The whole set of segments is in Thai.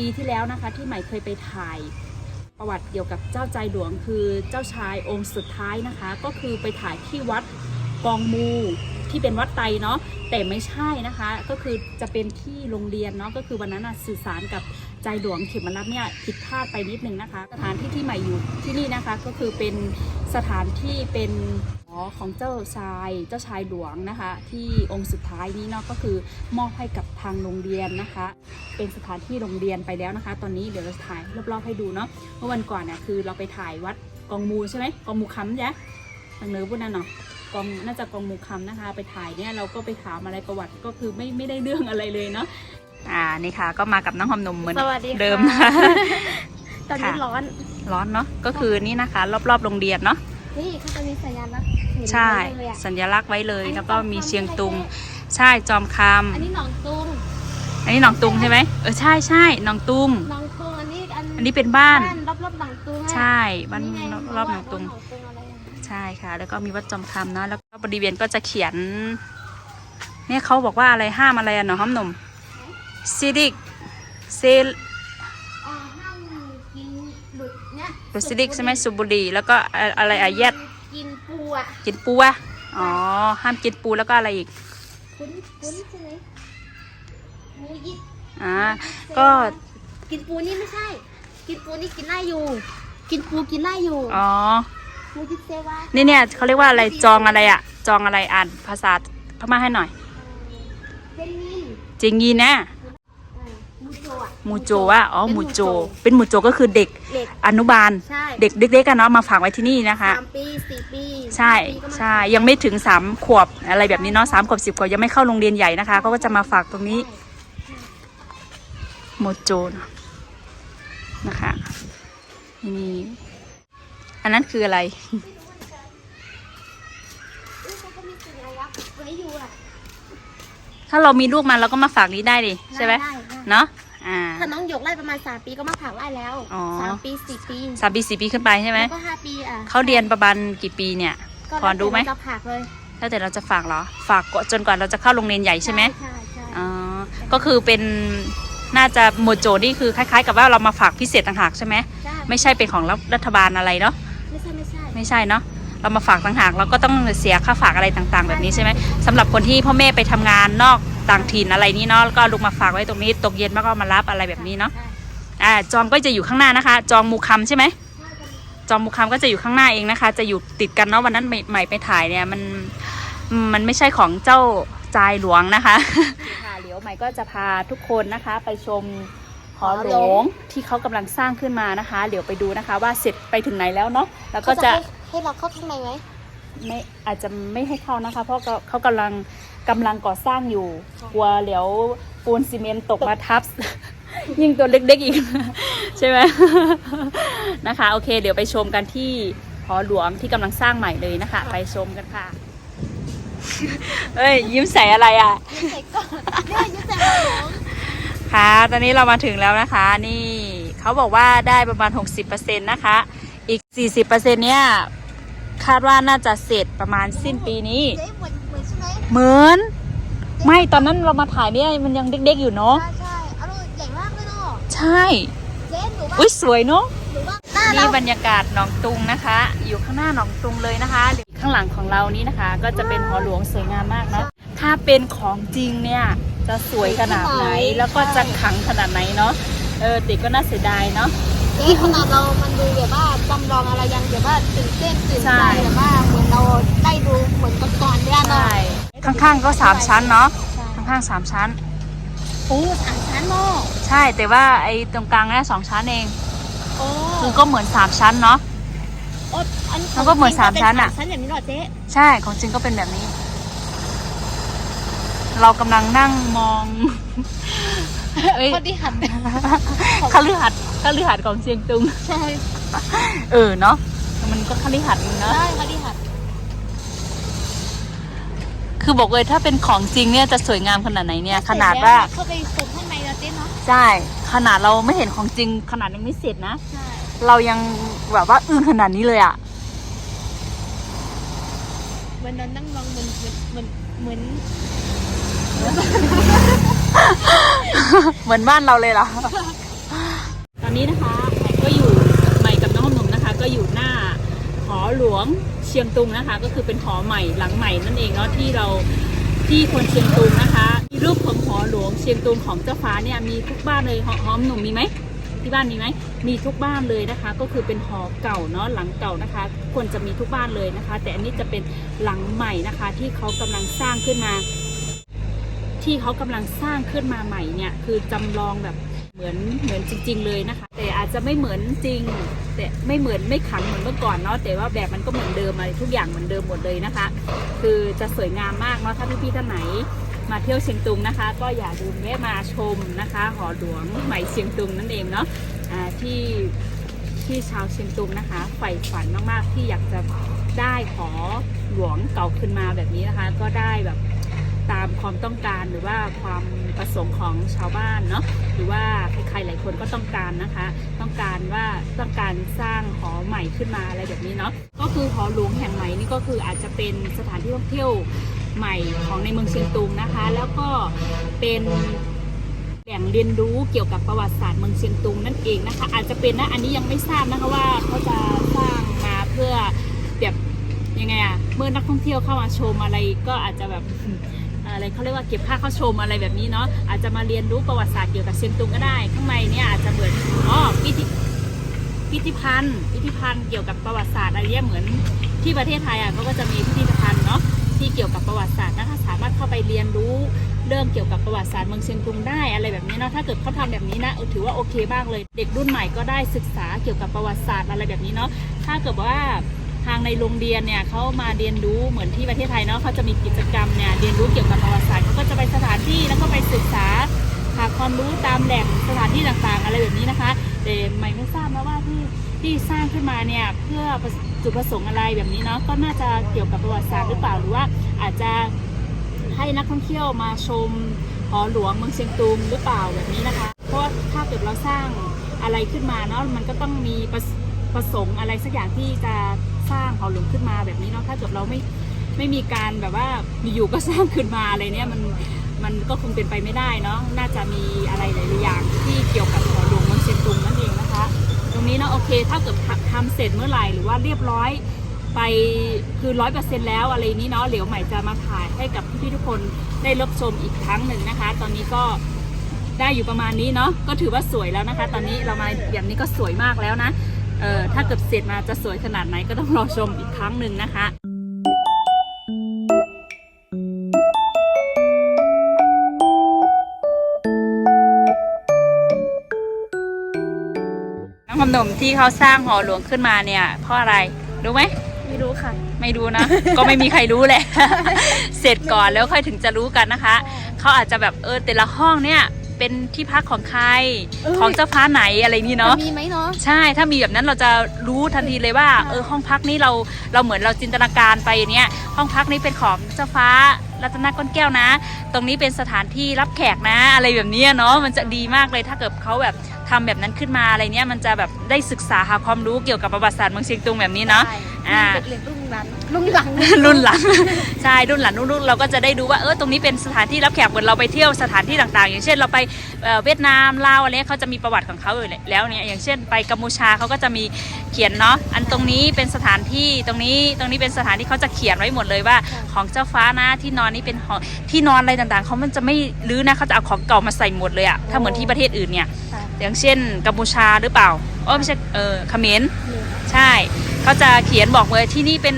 ปีที่แล้วนะคะ ที่ใหม่เคยไปถ่ายประวัติเกี่ยวกับเจ้าใจหลวงคือเจ้าชายองค์สุดท้ายนะคะ ก็คือไปถ่ายที่วัดกองมูที่เป็นวัดไตเนาะแต่ไม่ใช่นะคะ ก็คือจะเป็นที่โรงเรียนเนาะก็คือวันนั้นสื่อสารกับ ใจหลวงเขมรัตน์เนี่ยผิดพลาดไปนิดนึงนะคะ สถานที่ที่ใหม่อยู่ที่นี่นะคะก็คือเป็นสถานที่เป็นหอของเจ้าชายเจ้าชายหลวงนะคะ ที่องค์สุดท้ายนี้เนาะก็คือมอบให้กับทางโรงเรียนนะคะ เป็นสถานที่โรงเรียนไปแล้วนะคะ ตอนนี้เดี๋ยวเราถ่ายรอบๆให้ดูเนาะเมื่อวันก่อนเนี่ยคือเราไปถ่ายวัดกองมูใช่ไหมกองมูคำใช่ทางเหนือพูดนั่นเนาะกองน่าจะกองมูคำนะคะ ไปถ่ายเนี่ยเราก็ไปถามอะไรประวัติก็คือไม่ไม่ได้เรื่องอะไรเลยเนาะ อ่านี่ค่ะ ก็มากับน้องหอมนมเหมือนสวัสดีค่ะ เดิมนะคะ ตอนนี้ค่ะ ร้อน ร้อนเนาะก็คือนี่นะคะ รอบๆโรงเรียนเนาะนี่เขาจะมีสัญลักษณ์เห็นใช่เลยอะ สัญลักษณ์ไว้เลย อันนี้แล้วก็มีจอมคำ เชียงตุงใช่ไหมใช่จอมคอันนี้หนองตุงำอันนี้หนองตุงใช่ไหมเออใช่ใช่หนองตุง หนองตุงอันนี้อันอันนี้เป็นบ้าน รอบรอบๆหนองตุงอะใช่บ้านนี่ไงรอบๆหนองตุง ว่าหนองตุงอะไรอะใช่ค่ะ แล้วก็มีวัดจอมคำเนาะแล้วก็บริเวณก็จะเขียน เนี่ยเขาบอกว่าอะไรห้ามอะไรอะเนาะห้อมหนุ่ม ซิดิกเซลอ๋อห้ามกินหลุดเนี่ยรซิดิกใช่ไหมสูบบุหรี่แล้วก็อะอะไรอะแยดกินปูอะกินปูอะอ๋อ ห้ามกินปูแล้วก็อะไรอีก คุ้นคุ้นใช่ไหมหมูยิบอ่าก็กินปูนี่ไม่ใช่ กินปูนี่กินได้อยู่กินปูกินได้อยู่อ๋อหมูยิบเซวานี่เนี่ยเขาเรียกว่าอะไรจองอะไรอะจองอะไรอ่านภาษาพม่าให้หน่อยเป็นนินเจงยีนะอ่า มูโจอะมูโจว่าอ๋อมูโจ เป็นมูโจก็คือเด็กเด็ก อนุบาล ใช่ เด็กเด็กๆกันเนาะมาฝากไว้ที่นี่นะคะ สามปีสี่ปีใช่ห้าปีก็มาใช่ยังไม่ถึงสามขวบอะไรแบบนี้เนาะสามขวบสิบขวบยังไม่เข้าโรงเรียนใหญ่นะคะเขาก็จะมาฝากตรงนี้โมโจเนอะนะคะนี่อันนั้นคืออะไร อุ๊ยเขาก็มีสัญลักษณ์ไว้อยู่อะถ้าเรามีลูกมาเราก็มาฝากนี้ได้ดิใช่ไหมด้ด้เนาะ อ่า ถ้าน้องหยกไล่ประมาณสามปีก็มาผ่าไล่แล้วอ๋อ สามปีสี่ปีสามปีสี่ปีขึ้นไปใช่ไหม แล้วก็ห้าปีอะเขาเรียนประมาณกี่ปีเนี่ย ก็พอดูไหม แล้วแต่เราจะผ่าเลยแล้วแต่เราจะฝากเหรอ ฝากจนกว่าเราจะเข้าโรงเรียนใหญ่ใช่ไหมใช่ใช่อ๋อ ก็คือเป็นน่าจะโมโจนี่คือคล้ายๆ กับว่าเรามาฝากพิเศษต่างหากใช่ไหม ใช่ไม่ใช่เป็นของรัฐบาลอะไรเนาะ ไม่ใช่ไม่ใช่ไม่ใช่เนาะ เรามาฝากต่างหากเราก็ต้องเสียค่าฝากอะไรต่างๆ แบบนี้ใช่ไหมสำหรับคนที่พ่อแม่ไปทำงานนอก ต่างถิ่นอะไรนี้เนาะแล้วก็เอาลูกมาฝากไว้ตรงนี้ตกเย็นมาก็มารับอะไรแบบนี้เนาะใช่อ่าจอมก็จะอยู่ข้างหน้านะคะ จองมูคำใช่ไหมจองมูคำก็จะอยู่ข้างหน้าเองนะคะ จะอยู่ติดกันเนาะวันนั้นใหม่ใหม่ไปถ่ายเนี่ยมันมันไม่ใช่ของเจ้าจายหลวงนะคะค่ะเดี๋ยวใหม่ก็จะพาทุกคนนะคะ ไปชมหอหลวงที่เขากำลังสร้างขึ้นมานะคะ เดี๋ยวไปดูนะคะ ว่าเสร็จไปถึงไหนแล้วเนาะแล้วก็จะให้ให้เราเข้าข้างในไหมไม่อาจจะไม่ให้เข้านะคะ เพราะเขาเขากำลัง กำลังก่อสร้างอยู่ กลัวเดี๋ยวปูนซีเมนต์ตกมาทับ ยิ่งตัวเล็กๆอีก ใช่ไหม นะคะ โอเค เดี๋ยวไปชมกันที่หอหลวงที่กำลังสร้างใหม่เลยนะคะ ไปชมกันค่ะ เอ้ย ยิ้มใส่อะไรอะยืดใส่ก่อนเนี่ยยืดใส่หัวหลวงค่ะ ตอนนี้เรามาถึงแล้วนะคะ นี่เขาบอกว่าได้ประมาณ 60%นะคะ อีก 40%เนี่ย คาดว่าน่าจะเสร็จประมาณสิ้นปีนี้ เจ๊เหมือน เหมือนใช่ไหมเหมือน ไม่ตอนนั้นเรามาถ่ายเนี่ยมันยังเด็กๆอยู่เนาะ ใช่ใช่อร่อยใหญ่มากเลยเนาะใช่ เจ๊หนูว่าอุ้ยสวยเนาะ หนูว่าหน้านี่เราบรรยากาศหนองตุงนะคะ อยู่ข้างหน้าหนองตุงเลยนะคะข้างหลังของเรานี้นะคะ ก็จะเป็นหอหลวงสวยงามมากเนาะถ้าเป็นของจริงเนี่ยจะสวยขนาดไหนแล้วก็จะขลังขนาดไหนเนาะเออติก็น่าเสียดายเนาะ เจ๊ขนาดเรา มันดูแบบว่าจำลองอะไรยังแบบว่าตื่นเต้นตื่นใช่ใจแบบว่าเหมือนเราได้ดูเหมือนก่อนๆเนี่ยเนาะ ใช่ ข้างๆก็สามชั้นเนาะข้างๆสามชั้นโอ้สามชั้นเนาะใช่แต่ว่าไอ้ตรงกลางเนี่ยสองชั้นเองโอ้คือก็เหมือนสามชั้นเนาะโอ้อันมันก็เหมือนสามชั้นอะเป็ชั้นอย่างนี้เหรอเจ๊ใช่ของจริงก็เป็นแบบนี้ เรากำลังนั่งมองเอ้ยพอดีหันคฤหัสถ์คฤหัสถ์ของเชียงตุง ใช่ เออเนาะ มันก็คฤหัสถ์นึงเนาะใช่พอดีหัน คือบอกเลยถ้าเป็นของจริงเนี่ยจะสวยงามขนาดไหนเนี่ยขนาดว่าเข้าไปชมข้างในแล้วเจ๊เนาะใช่ขนาดเราไม่เห็นของจริง ขนาดยังไม่เสร็จนะใช่เรายังแบบว่าอึ้งขนาดนี้เลยอะเหมือนเรานั่งมองเหมือนเหมือนเหมือนเหมือนเหมือนบ้านเราเลยเหรอตอนนี้นะคะใหม่ก็อยู่ใหม่กับน้องหนุ่มนะคะ ก็อยู่หน้า หอหลวงเชียงตุงนะคะ ก็คือเป็นหอใหม่หลังใหม่นั่นเองเนาะที่เราที่คนเชียงตุงนะคะมีรูปของหอหลวงเชียงตุงของเจ้าฟ้าเนี่ยมีทุกบ้านเลยหอหอมหนุ่มมีไหมที่บ้านมีไหมมีทุกบ้านเลยนะคะ ก็คือเป็นหอเก่าเนาะหลังเก่านะคะควรจะมีทุกบ้านเลยนะคะ แต่อันนี้จะเป็นหลังใหม่นะคะ ที่เขากำลังสร้างขึ้นมา ที่เขากำลังสร้างขึ้นมาใหม่เนี่ยคือจำลองแบบเหมือนเหมือนจริง ๆ เลยนะคะ แต่อาจจะไม่เหมือนจริง แต่ไม่เหมือนไม่ขังเหมือนเมื่อก่อนเนาะแต่ว่าแบบมันก็เหมือนเดิมอะไรทุกอย่างเหมือนเดิมหมดเลยนะคะ คือจะสวยงามมากเนาะถ้าพี่ๆท่านไหนมาเที่ยวเชียงตุงนะคะ ก็อย่าลืมแวะมาชมนะคะ หอหลวงใหม่เชียงตุงนั่นเองเนาะอ่าที่ที่ชาวเชียงตุงนะคะใฝ่ฝันมากๆที่อยากจะได้หอหลวงเก่าขึ้นมาแบบนี้นะคะ ก็ได้แบบตามความต้องการหรือว่าความประสงค์ของชาวบ้านเนาะหรือว่าใครๆหลายคนก็ต้องการนะคะ ต้องการว่าต้องการสร้างหอใหม่ขึ้นมาอะไรแบบนี้เนาะก็คือหอหลวงแห่งใหม่นี่ก็คืออาจจะเป็นสถานที่ท่องเที่ยวใหม่ของในเมืองเชียงตุงนะคะ แล้วก็เป็นแหล่งเรียนรู้เกี่ยวกับประวัติศาสตร์เมืองเชียงตุงนั่นเองนะคะ อาจจะเป็นนะอันนี้ยังไม่ทราบนะคะว่าเขาจะสร้างมาเพื่อแบบยังไงอะเมื่อนักท่องเที่ยวเข้ามาชมอะไรก็อาจจะแบบ อะไรเขาเรียกว่าเก็บค่าเข้าชมอะไรแบบนี้เนาะอาจจะมาเรียนรู้ประวัติศาสตร์เกี่ยวกับเชียงตุงก็ได้ ข้างในเนี่ยอาจจะเหมือนอ๋อพิพิธพิพิธภัณฑ์พิพิธภัณฑ์เกี่ยวกับประวัติศาสตร์อะไรเนี่ยเหมือนที่ประเทศไทยอะเขาก็จะมีพิพิธภัณฑ์เนาะที่เกี่ยวกับประวัติศาสตร์นะคะสามารถเข้าไปเรียนรู้เรื่องเกี่ยวกับประวัติศาสตร์เมืองเชียงตุงได้อะไรแบบนี้เนาะถ้าเกิดเขาทำแบบนี้นะถือว่าโอเคมากเลย เด็กรุ่นใหม่ก็ได้ศึกษาเกี่ยวกับประวัติศาสตร์อะไรแบบนี้เนาะถ้าเกิดว่า ทางในโรงเรียนเนี่ยเขามาเรียนรู้เหมือนที่ประเทศไทยเนาะเขาจะมีกิจกรรมเนี่ยเรียนรู้เกี่ยวกับประวัติศาสตร์เขาก็จะไปสถานที่แล้วก็ไปศึกษาหาความรู้ตามแหล่งสถานที่ต่างๆ อะไรแบบนี้นะคะแต่ไม่ไม่ทราบนะว่าที่ที่สร้างขึ้นมาเนี่ยเพื่อจุดประสงค์อะไรแบบนี้เนาะก็น่าจะเกี่ยวกับประวัติศาสตร์หรือเปล่าหรือว่าอาจจะให้นักท่องเที่ยวมาชมหอหลวงเมืองเชียงตุงหรือเปล่าแบบนี้นะคะ เพราะถ้าเกิดเราสร้างอะไรขึ้นมาเนาะมันก็ต้องมีประประสงค์อะไรสักอย่างที่จะ สร้างหอหลวงขึ้นมาแบบนี้เนาะถ้าเกิดเราไม่ไม่มีการแบบว่าอยู่ๆก็สร้างขึ้นมาอะไรเนี่ยมันมันก็คงเป็นไปไม่ได้เนาะน่าจะมีอะไรหลายๆอย่างที่เกี่ยวกับหอหลวงมืองเชียงตุงนั่นเองนะคะ ตรงนี้เนาะโอเค ถ้าเกิดทำเสร็จเมื่อไหร่หรือว่าเรียบร้อยไปคือร้อยเปอร์เซ็นแล้วอะไรนี้เนาะเดี๋ยวใหม่จะมาถ่ายให้กับพี่ๆทุกคนได้รับชมอีกครั้งหนึ่งนะคะ ตอนนี้ก็ได้อยู่ประมาณนี้เนาะก็ถือว่าสวยแล้วนะคะ ตอนนี้เรามาอย่างนี้ก็สวยมากแล้วนะ เออถ้าเกิดเสร็จมาจะสวยขนาดไหนก็ต้องรอชมอีกครั้งหนึ่งนะคะน้องคำนมที่เขาสร้างหอหลวงขึ้นมาเนี่ยเพราะอะไรรู้ไหมไม่รู้ค่ะ ไม่รู้นะ ก็ไม่มีใครรู้แหละ เสร็จก่อนแล้วค่อยถึงจะรู้กันนะคะ เขาอาจจะแบบเออแต่ละห้องเนี่ย เป็นที่พักของใคร เอ้ย ของเจ้าฟ้าไหนอะไรนี่เนาะจะมีไหมเนาะ ใช่ ถ้ามีแบบนั้นเราจะรู้ทันทีเลยว่า เออ ห้องพักนี้เรา เราเหมือนเราจินตนาการไปอย่างเนี้ย ห้องพักนี้เป็นของเจ้าฟ้ารัตนก้อนแก้วนะ ตรงนี้เป็นสถานที่รับแขกนะ อะไรแบบเนี้ยเนาะ มันจะดีมากเลย ถ้าเกิดเขาแบบทำแบบนั้นขึ้นมาอะไรเนี้ย มันจะแบบได้ศึกษาหาความรู้เกี่ยวกับประวัติศาสตร์เมืองเชียงตุงแบบนี้เนาะ ใช่อ่าเด็กเรียนรุ่น หลังรุ่นหลัง รุ่นหลัง ใช่รุ่นหลังรุ่นลูกเราก็จะได้ดูว่าเออตรงนี้เป็นสถานที่รับแขกเหมือนเราไปเที่ยวสถานที่ต่างๆ อย่างเช่นเราไปเอ่อเวียดนามลาวอะไรเนี้ยเขาจะมีประวัติของเขาอยู่แล้วเนี่ยอย่างเช่น ไปกัมพูชาเขาก็จะมีเขียนเนาะอันตรงนี้เป็นสถานที่ตรงนี้ตรงนี้เป็นสถานที่เขาจะเขียนไว้หมดเลยว่า ของเจ้าฟ้านะที่นอนนี้เป็นของที่นอนอะไรต่างๆเขามันจะไม่รื้อนะเขาจะเอาของเก่ามาใส่หมดเลยอะถ้าเหมือนที่ประเทศอื่นเนี่ยค่ะอย่างเช่นกัมพูชาหรือเปล่าโอ้ไม่ใช่เออเขมรใช่ เขาจะเขียนบอกเลยที่นี่เป็น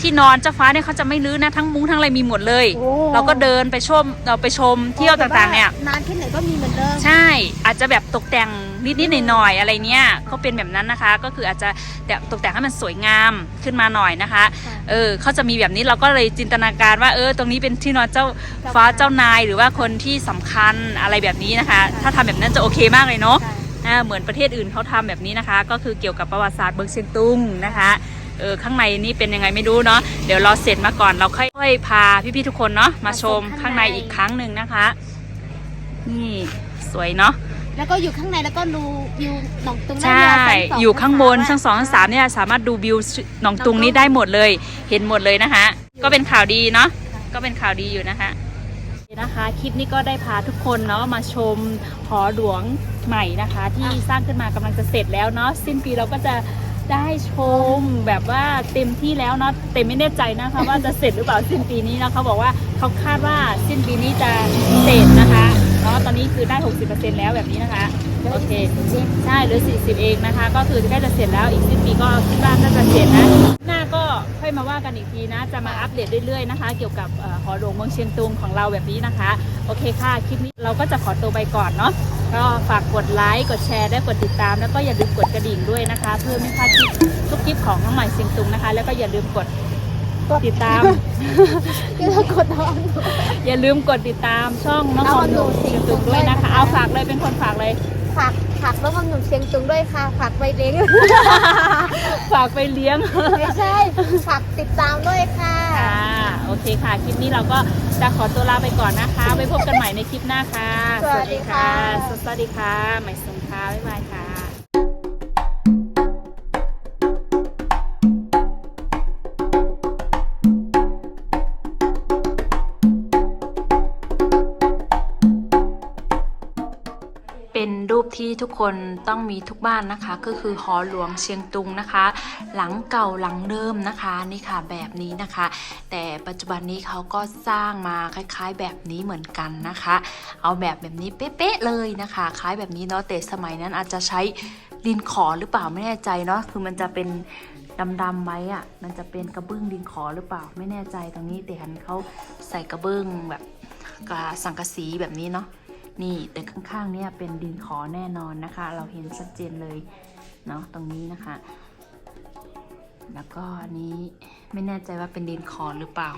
ที่นอนเจ้าฟ้าเนี่ยเขาจะไม่รื้อนะทั้งมุ้งทั้งอะไรมีหมดเลย โอ้ เราก็เดินไปชมเราไปชมเที่ยวต่างๆเนี่ย นานแค่ไหนก็มีเหมือนเดิม ใช่อาจจะแบบตกแต่งนิดๆหน่อยๆอะไรเนี่ยก็เป็นแบบนั้นนะคะ ก็คืออาจจะแต่ตกแต่งให้มันสวยงามขึ้นมาหน่อยนะคะค่ะเออเขาจะมีแบบนี้เราก็เลยจินตนาการว่าเออ ตรงนี้เป็นที่นอนเจ้าฟ้าเจ้านายหรือว่าคนที่สำคัญอะไรแบบนี้นะคะถ้าทำแบบนั้นจะโอเคมากเลยเนาะ ใช่อ่า เหมือนประเทศอื่นเขาทำแบบนี้นะคะ ก็คือเกี่ยวกับประวัติศาสตร์เมืองเชียงตุงนะคะเออข้างในนี่เป็นยังไงไม่รู้เนาะเดี๋ยวเราเสร็จมาก่อนเราค่อยๆพาพี่ๆทุกคนเนาะมาชมข้างในอีกครั้งหนึ่งนะคะ นี่สวยเนาะแล้วก็อยู่ข้างในแล้วก็ดูวิวหนองตุงใช่ได้ชั้นสอยู่ข้างบนนะคะชั้นสองชั้นสามเนี่ยสามารถดูวิวหนองตุงนี้ได้หมดเลย เห็นหมดเลยนะคะก็เป็นข่าวดีเนาะก็เป็นข่าวดีอยู่นะคะ นะคะคลิปนี้ก็ได้พาทุกคนเนาะมาชมหอหลวงใหม่นะคะ ที่สร้างขึ้นมากำลังจะเสร็จแล้วเนาะสิ้นปีเราก็จะได้ชมแบบว่าเต็มที่แล้วเนาะเต็มไม่แน่ใจนะคะว่าจะเสร็จหรือเปล่าสิ้นปีนี้นะเขาบอกว่าเขาคาดว่าสิ้นปีนี้จะเสร็จนะคะ นาะตอนนี้คือได้ 60%แล้วแบบนี้นะคะโอเคใช่หรือ 40 เองนะคะ ก็คือใกล้จะเสร็จแล้วอีกสิ้นปีก็คิดว่าน่าจะเสร็จนะหน้าก็ค่อยมาว่ากันอีกทีนะ จะมาอัปเดตเรื่อยๆนะคะ เกี่ยวกับหอหลวงเมืองเชียงตุงของเราแบบนี้นะคะ โอเคค่ะคลิปนี้เราก็จะขอตัวไปก่อนเนาะก็ฝากกดไลค์กดแชร์และกดติดตาม แล้วก็อย่าลืมกดกระดิ่งด้วยนะคะ เพื่อไม่พลาดคลิปทุกคลิปของน้องใหม่เชียงตุงนะคะ แล้วก็อย่าลืมกด ติดตามที่เรากดนอนอย่าลืมกดติดตามช่องน้องหนูเชียงตุงด้วยนะคะ เอาฝากเลยเป็นคนฝากเลย ฝากฝากแล้วก็หนุ่มเชียงตุงด้วยค่ะ ฝากไปเลี้ยง ฝากไปเลี้ยง ไม่ใช่ ฝากติดตามด้วยค่ะ ค่ะ โอเคค่ะ คลิปนี้เราก็จะขอตัวลาไปก่อนนะคะ ไว้พบกันใหม่ในคลิปหน้าค่ะ สวัสดีค่ะ สวัสดีค่ะใหม่สงค่ะบ๊ายบายค่ะ ป็นรูปที่ทุกคนต้องมีทุกบ้านนะคะ ก็คือหอหลวงเชียงตุงนะคะ หลังเก่าหลังเดิมนะคะนี่ค่ะแบบนี้นะคะ แต่ปัจจุบันนี้เขาก็สร้างมาคล้ายๆ แบบนี้เหมือนกันนะคะ เอาแบบแบบนี้เป๊ะๆเลยนะคะ คล้ายแบบนี้เนาะแต่สมัยนั้นอาจจะใช้ดินขอหรือเปล่าไม่แน่ใจเนาะคือมันจะเป็นดำๆไว้อะมันจะเป็นกระเบื้องดินขอหรือเปล่าไม่แน่ใจตรงนี้แต่เห็นเขาใส่กระเบื้องแบบสังกะสีแบบนี้เนาะ นี่แต่ข้างๆเนี่ยเป็นดินขอแน่นอนนะคะ เราเห็นชัดเจนเลยเนาะตรงนี้นะคะ แล้วก็อันนี้ไม่แน่ใจว่าเป็นดินขอหรือเปล่า